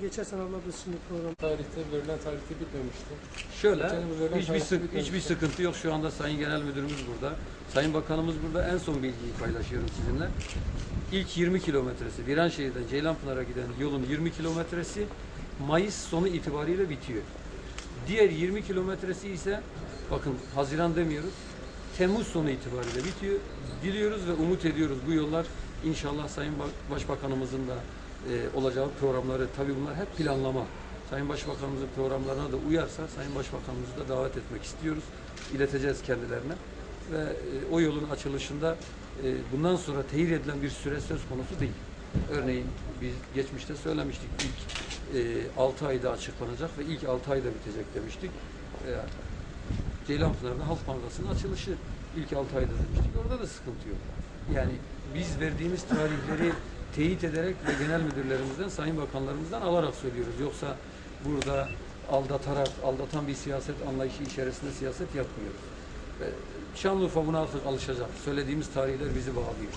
Geçersen biz şimdi program. Tarihte verilen tarihte bitmemişti. Şöyle, hiçbir, sık, bitmemişti. hiçbir sıkıntı yok. Şu anda Sayın Genel Müdürümüz burada. Sayın Bakanımız burada. En son bilgiyi paylaşıyorum sizinle. İlk 20 kilometresi, Viranşehir'den Ceylanpınar'a giden yolun 20 kilometresi Mayıs sonu itibariyle bitiyor. Diğer 20 kilometresi ise bakın Haziran demiyoruz. Temmuz sonu itibariyle bitiyor. Diliyoruz ve umut ediyoruz bu yollar inşallah Sayın Ba- Başbakanımızın da e, olacağı programları tabii bunlar hep planlama. Sayın Başbakanımızın programlarına da uyarsa Sayın Başbakanımızı da davet etmek istiyoruz. İleteceğiz kendilerine ve e, o yolun açılışında e, bundan sonra teyit edilen bir süre söz konusu değil. Örneğin biz geçmişte söylemiştik ilk 6 ayda açıklanacak ve ilk 6 ayda bitecek demiştik. E, Ceylanpınar'da Halk Bankası'nın açılışı ilk 6 ayda demiştik. Orada da sıkıntı yok. Yani biz verdiğimiz tarihleri teyit ederek ve genel müdürlerimizden, sayın bakanlarımızdan alarak söylüyoruz. Yoksa burada aldatarak, aldatan bir siyaset anlayışı içerisinde siyaset yapmıyoruz. Şanlıurfa buna artık alışacak. Söylediğimiz tarihler bizi bağlıyor.